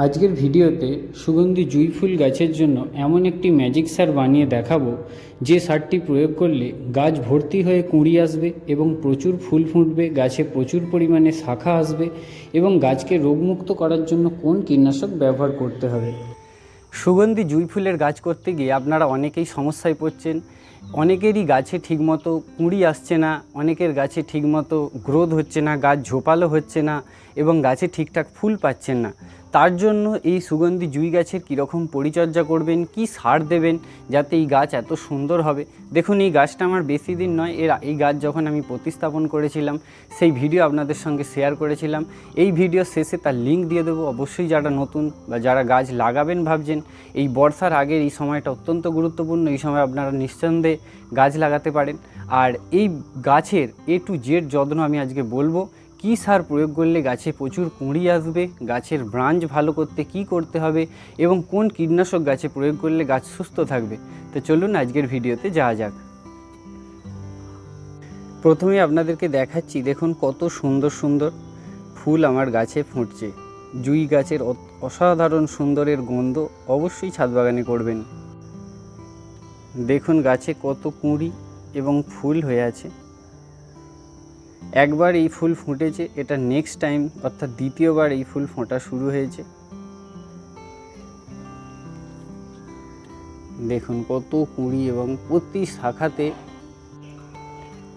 আজকের ভিডিওতে সুগন্ধি জুঁই ফুল গাছের জন্য এমন একটি ম্যাজিক সার বানিয়ে দেখাবো, যে সারটি প্রয়োগ করলে গাছ ভর্তি হয়ে কুঁড়ি আসবে এবং প্রচুর ফুল ফুটবে, গাছে প্রচুর পরিমাণে শাখা আসবে এবং গাছকে রোগমুক্ত করার জন্য কোন কীটনাশক ব্যবহার করতে হবে। সুগন্ধি জুঁই ফুলের গাছ করতে গিয়ে আপনারা অনেকেই সমস্যায় পড়ছেন, অনেকেরই গাছে ঠিকমতো কুঁড়ি আসছে না, অনেকের গাছে ঠিকমতো গ্রোথ হচ্ছে না, গাছ ঝোপালো হচ্ছে না এবং গাছে ঠিকঠাক ফুল পাচ্ছেন না। তার জন্য এই সুগন্ধি জুঁই গাছের কীরকম পরিচর্যা করবেন, কি সার দেবেন যাতে এই গাছ এত সুন্দর হবে? দেখুন, এই গাছটা আমার বেশি দিন নয়, এর এই গাছ যখন আমি প্রতিস্থাপন করেছিলাম, সেই ভিডিও আপনাদের সঙ্গে শেয়ার করেছিলাম। এই ভিডিও শেষে তার লিঙ্ক দিয়ে দেবো। অবশ্যই যারা নতুন বা যারা গাছ লাগাবেন ভাবছেন, এই বর্ষার আগের এই সময়টা অত্যন্ত গুরুত্বপূর্ণ। এই সময় আপনারা নিঃসন্দেহে গাছ লাগাতে পারেন। আর এই গাছের এ টু জেড যত্ন আমি আজকে বলব। কী সার প্রয়োগ করলে গাছে প্রচুর কুঁড়ি আসবে? গাছের ব্রাঞ্চ ভালো করতে কি করতে হবে? এবং কোন কীটনাশক গাছে প্রয়োগ করলে গাছ সুস্থ থাকবে? তো চলুন আজকের ভিডিওতে যাওয়া যাক। প্রথমে আপনাদেরকে দেখাচ্ছি, দেখুন কত সুন্দর সুন্দর ফুল আমার গাছে ফুটছে। জুই গাছের অসাধারণ সুন্দরের গন্ধ অবশ্যই ছাদ বাগানে করবেন। দেখুন গাছে কত কুঁড়ি এবং ফুল হয়ে আছে। একবার এই ফুল ফুটেছে, এটা নেক্সট টাইম অর্থাৎ দ্বিতীয়বার এই ফুল ফোটা শুরু হয়েছে। দেখুন কত কুঁড়ি এবং প্রতি শাখাতে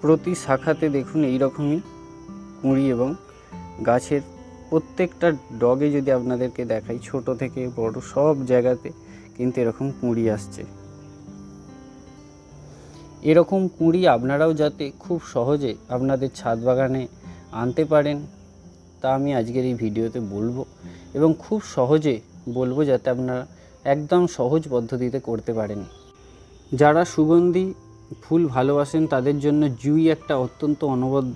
প্রতি শাখাতে দেখুন এই রকমই কুঁড়ি এবং গাছের প্রত্যেকটা ডগে যদি আপনাদেরকে দেখাই, ছোট থেকে বড় সব জায়গাতে কিন্তু এরকম কুঁড়ি আসছে। এরকম কুঁড়ি আপনারাও যাতে খুব সহজে আপনাদের ছাদ বাগানে আনতে পারেন, তা আমি আজকের এই ভিডিওতে বলব এবং খুব সহজে বলব যাতে আপনারা একদম সহজ পদ্ধতিতে করতে পারেন। যারা সুগন্ধি ফুল ভালোবাসেন, তাদের জন্য জুই একটা অত্যন্ত অনবদ্য।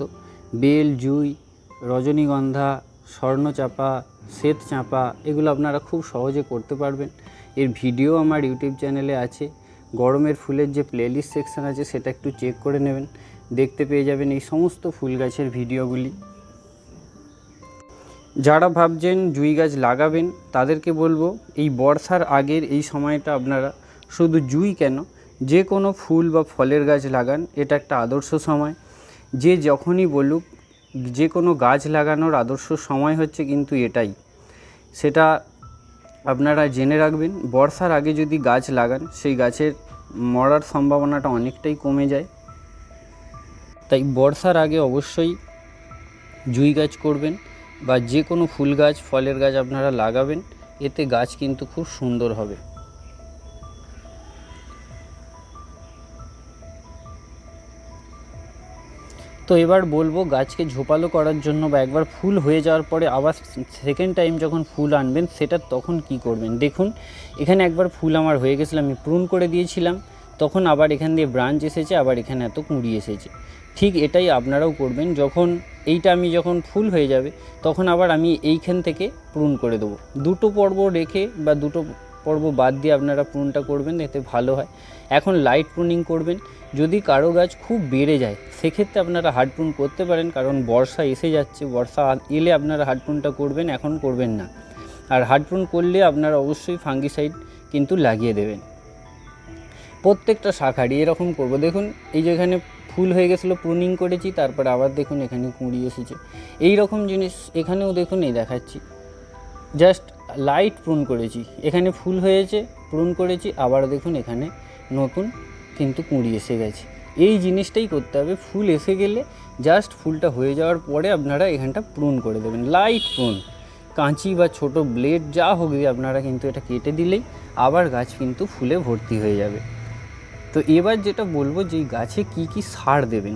বেল, জুই, রজনীগন্ধা, স্বর্ণচাপা শ্বেত চাঁপা এগুলো আপনারা খুব সহজে করতে পারবেন। এর ভিডিও আমার ইউটিউব চ্যানেলে আছে। গরমের ফুলের যে প্লেলিস্ট সেকশন আছে সেটা একটু চেক করে নেবেন। দেখতে পেয়ে যাবেন এই সমস্ত ফুল গাছের ভিডিওগুলি। যারা ভাবছেন জুই গাছ লাগাবেন, তাদেরকে বলব এই বর্ষার আগের এই সময়টা আপনারা শুধু জুই কেন, যে কোনো ফুল বা ফলের গাছ লাগান, এটা একটা আদর্শ সময়। যে যখনই বলুক, যে কোনো গাছ লাগানোর আদর্শ সময় হচ্ছে কিন্তু এটাই। সেটা আপনারা জেনে রাখবেন, বর্ষার আগে যদি গাছ লাগান, সেই গাছের মরার সম্ভাবনাটা অনেকটাই কমে যায়। তাই বর্ষার আগে অবশ্যই জুই গাছ করবেন বা যে কোনো ফুল গাছ, ফলের গাছ আপনারা লাগাবেন, এতে গাছ কিন্তু খুব সুন্দর হবে। তো এবার বলব গাছকে ঝোপালো করার জন্য বা একবার ফুল হয়ে যাওয়ার পরে আবার সেকেন্ড টাইম যখন ফুল আনবেন, সেটা তখন কি করবেন? দেখুন, এখানে একবার ফুল আমার হয়ে গেছিল, আমি প্রুন করে দিয়েছিলাম, তখন আবার এখান দিয়ে ব্রাঞ্চ এসেছে, আবার এখানে এত কুঁড়ি এসেছে। ঠিক এটাই আপনারাও করবেন, যখন এইটা আমি যখন ফুল হয়ে যাবে, তখন আবার আমি এইখান থেকে প্রুন করে দেবো। দুটো পর্ব রেখে বা দুটো পর্ব বাদ দিয়ে আপনারা প্রুনটা করবেন, এতে ভালো হয়। এখন লাইট প্রুনিং করবেন। যদি কারও গাছ খুব বেড়ে যায়, সেক্ষেত্রে আপনারা হার্ড প্রুন করতে পারেন, কারণ বর্ষা এসে যাচ্ছে, বর্ষা এলে আপনারা হার্ড প্রুনটা করবেন, এখন করবেন না। আর হার্ড প্রুন করলে আপনারা অবশ্যই ফাঙ্গিসাইড কিন্তু লাগিয়ে দেবেন। প্রত্যেকটা শাখারই এরকম করব। দেখুন, এই যে এখানে ফুল হয়ে গেছিল প্রুনিং করেছি, তারপরে আবার দেখুন এখানে কুঁড়ি এসেছে। এই রকম জিনিস এখানেও দেখুন, এই দেখাচ্ছি। জাস্ট লাইট প্রুন করেছি। এখানে ফুল হয়েছে প্রুন করেছি, আবার দেখুন এখানে নতুন কিন্তু কুঁড়ি এসে গেছে। এই জিনিসটাই করতে হবে, ফুল এসে গেলে জাস্ট ফুলটা হয়ে যাওয়ার পরে আপনারা এখানটা প্রুন করে দেবেন লাইট প্রুন কাঁচি বা ছোট ব্লেড যা হোক আপনারা কিন্তু এটা কেটে দিলেই আবার গাছ কিন্তু ফুলে ভর্তি হয়ে যাবে। তো এবার যেটা বলব যে গাছে কি কি সার দেবেন,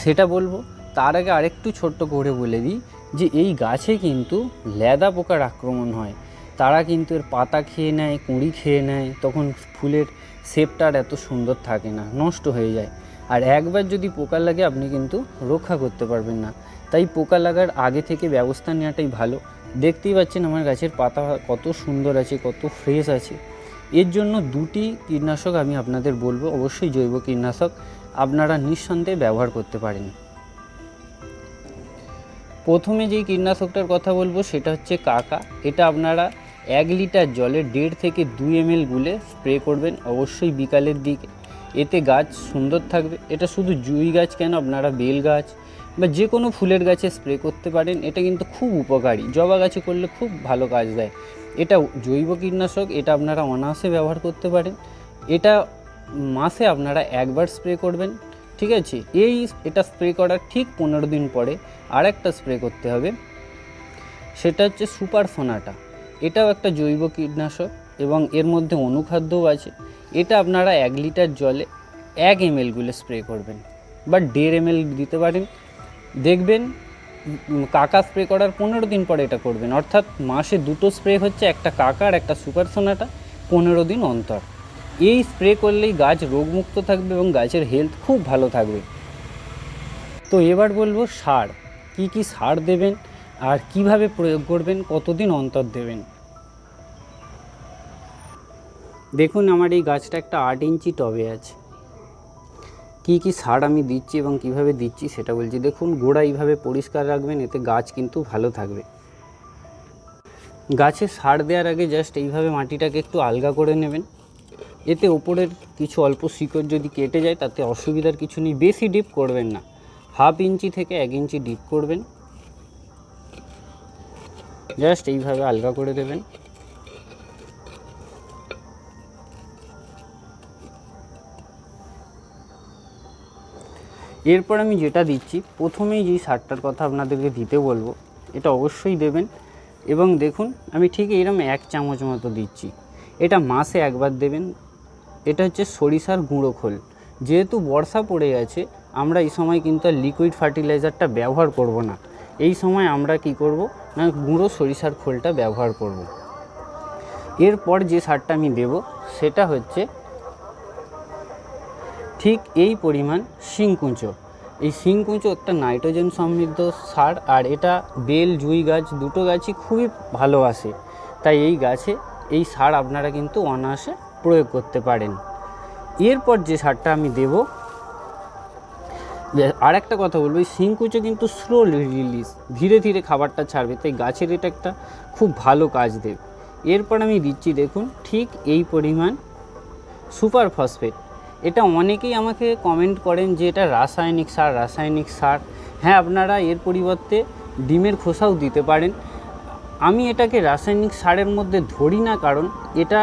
সেটা বলব। তার আগে আরেকটু ছোট্ট করে বলে দিই যে এই গাছে কিন্তু ল্যাদা পোকার আক্রমণ হয়। তারা কিন্তু এর পাতা খেয়ে নেয়, কুঁড়ি খেয়ে নেয়, তখন ফুলের শেপটা আর এত সুন্দর থাকে না, নষ্ট হয়ে যায়। আর একবার যদি পোকা লাগে আপনি কিন্তু রক্ষা করতে পারবেন না। তাই পোকা লাগার আগে থেকে ব্যবস্থা নেওয়াটাই ভালো। দেখতেই পাচ্ছেন আমার গাছের পাতা কত সুন্দর আছে, কত ফ্রেশ আছে। এর জন্য দুটি কীটনাশক আমি আপনাদের বলব, অবশ্যই জৈব কীটনাশক, আপনারা নিঃসন্দেহে ব্যবহার করতে পারেন। প্রথমে যেই কীটনাশকটার কথা বলব, সেটা হচ্ছে কাকা। এটা আপনারা এক লিটার জলে দেড় থেকে দুই এম এল গুলে স্প্রে করবেন অবশ্যই বিকালের দিকে। এতে গাছ সুন্দর থাকবে। এটা শুধু জুই গাছ কেন, আপনারা বেল গাছ বা যে কোনো ফুলের গাছে স্প্রে করতে পারেন, এটা কিন্তু খুব উপকারী। জবা গাছে করলে খুব ভালো কাজ দেয়। এটা জৈব কীটনাশক, এটা আপনারা অনায়াসে ব্যবহার করতে পারেন। এটা মাসে আপনারা একবার স্প্রে করবেন। ঠিক আছে? এই এটা স্প্রে করার ঠিক পনেরো দিন পরে আর একটা স্প্রে করতে হবে। সেটা হচ্ছে সুপার সোনাটা এটাও একটা জৈব কীটনাশক এবং এর মধ্যে অনুখাদ্যও আছে। এটা আপনারা এক লিটার জলে এক এম গুলে স্প্রে করবেন। বা দেড় এম দিতে পারেন। দেখবেন কাকা স্প্রে করার পনেরো দিন পরে এটা করবেন। অর্থাৎ মাসে দুটো স্প্রে হচ্ছে একটা কাকা আর একটা সুপার সোনাটা পনেরো দিন অন্তর। এই স্প্রে করলেই গাছ রোগমুক্ত থাকবে এবং গাছের হেলথ খুব ভালো থাকবে। তো এবার বলব সার। কি কি সার দেবেন আর কীভাবে প্রয়োগ করবেন, কতদিন অন্তর দেবেন? দেখুন, আমার এই গাছটা একটা আট ইঞ্চি টবে আছে। কি কি সার আমি দিচ্ছি এবং কীভাবে দিচ্ছি সেটা বলছি। দেখুন, গোড়া এইভাবে পরিষ্কার রাখবেন, এতে গাছ কিন্তু ভালো থাকবে। গাছে সার দেওয়ার আগে জাস্ট এইভাবে মাটিটাকে একটু আলগা করে নেবেন। এতে ওপরের কিছু অল্প শিকড় যদি কেটে যায়, তাতে অসুবিধার কিছু নেই। বেশি ডিপ করবেন না। হাফ ইঞ্চি থেকে এক ইঞ্চি ডিপ করবেন। জাস্ট এইভাবে আলগা করে দেবেন। এরপর আমি যেটা দিচ্ছি, প্রথমেই যেই সারটার কথা আপনাদেরকে দিতে বলব, এটা অবশ্যই দেবেন। এবং দেখুন, আমি ঠিক এইরকম এক চামচ মতো দিচ্ছি। এটা মাসে একবার দেবেন। এটা হচ্ছে সরিষার গুঁড়ো খোল। যেহেতু বর্ষা পড়ে গেছে, আমরা এই সময় কিন্তু আর লিকুইড ফার্টিলাইজারটা ব্যবহার করব না। এই সময় আমরা কি করব? না, গুঁড়ো সরিষার খোলটা ব্যবহার করব। এরপর যে সারটা আমি দেব, সেটা হচ্ছে ঠিক এই পরিমাণ শিংকুঁচো। এই শিংকুঁচো একটা নাইট্রোজেন সমৃদ্ধ সার, আর এটা বেল, জুই গাছ, দুটো গাছই খুবই ভালোবাসে তাই এই গাছে এই সার আপনারা কিন্তু অনায়াসে প্রয়োগ করতে পারেন। এরপর যে সারটা আমি দেব আর একটা কথা বলব, এই শিংকুচো কিন্তু স্লো রিলিজ ধীরে ধীরে খাবারটা ছাড়বে, তাই গাছের এটা একটা খুব ভালো কাজ দেবে। এরপর আমি দিচ্ছি, দেখুন, ঠিক এই পরিমাণ সুপার ফসফেট এটা অনেকেই আমাকে কমেন্ট করেন যে এটা রাসায়নিক সার রাসায়নিক সার। হ্যাঁ আপনারা এর পরিবর্তে ডিমের খোসাও দিতে পারেন। আমি এটাকে রাসায়নিক সারের মধ্যে ধরি না, কারণ এটা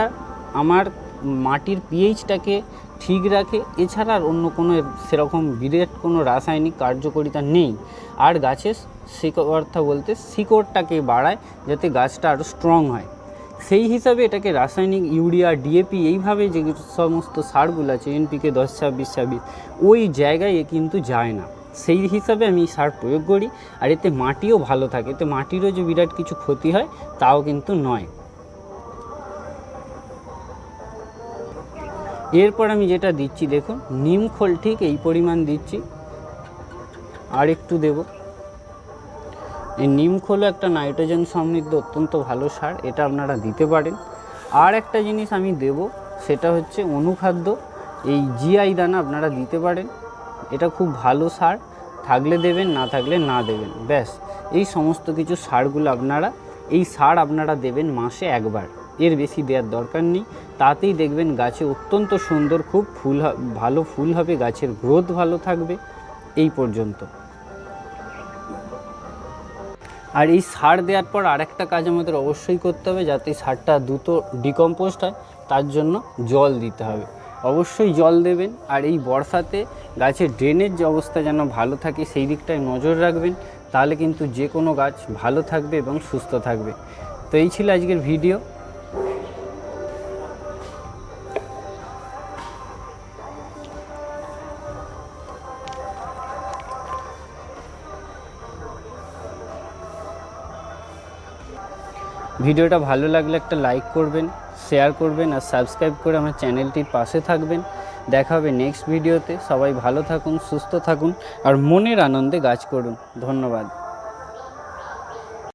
আমার মাটির পিএইচটাকে ঠিক রাখে, এছাড়া আর অন্য কোনো সেরকম বিরাট কোনো রাসায়নিক কার্যকারিতা নেই। আর গাছের শিকড় অর্থা বলতে শিকড়টাকে বাড়ায় যাতে গাছটা আরও স্ট্রং হয়। সেই হিসাবে এটাকে রাসায়নিক ইউরিয়া ডিএপি এইভাবে যে সমস্ত সারগুলো আছে এনপিকে দশ, ছাব্বিশ ছাব্বিশ, ওই জায়গায় কিন্তু যায় না। সেই হিসাবে আমি সার প্রয়োগ করি। আর এতে মাটিও ভালো থাকে। এতে মাটিরও যে বিরাট কিছু ক্ষতি হয়, তাও কিন্তু নয়। এরপর আমি যেটা দিচ্ছি, দেখুন, নিম খোল ঠিক এই পরিমাণ দিচ্ছি। আর একটু দেবো। এই নিম খোলও একটা নাইট্রোজেন সমৃদ্ধ অত্যন্ত ভালো সার, এটা আপনারা দিতে পারেন। আর একটা জিনিস আমি দেব, সেটা হচ্ছে অনুখাদ্য। এই জিআই দানা আপনারা দিতে পারেন, এটা খুব ভালো সার। থাকলে দেবেন, না থাকলে না দেবেন, ব্যাস। এই সমস্ত কিছু সারগুলো আপনারা, এই সার আপনারা দেবেন মাসে একবার। এর বেশি দেওয়ার দরকার নেই। তাতেই দেখবেন গাছে অত্যন্ত সুন্দর, খুব ফুল ভালো ফুল হবে, গাছের গ্রোথ ভালো থাকবে। এই পর্যন্ত। আর এই সার দেওয়ার পর আরেকটা কাজ আমাদের অবশ্যই করতে হবে, যাতে সারটা দ্রুত ডিকম্পোস্ট হয়, তার জন্য জল দিতে হবে। অবশ্যই জল দেবেন, আর এই বর্ষাতে গাছের ড্রেনের যে অবস্থা যেন ভালো থাকে, সেই দিকটায় নজর রাখবেন, তাহলে কিন্তু যে কোনো গাছ ভালো থাকবে এবং সুস্থ থাকবে। তো এই ছিল আজকের ভিডিও। ভিডিওটা ভালো লাগলে একটা লাইক করবেন শেয়ার করবেন আর সাবস্ক্রাইব করে আমার চ্যানেলটির পাশে থাকবেন। দেখা হবে নেক্সট ভিডিওতে সবাই ভালো থাকুন, সুস্থ থাকুন আর মনের আনন্দে গাছ করুন। ধন্যবাদ।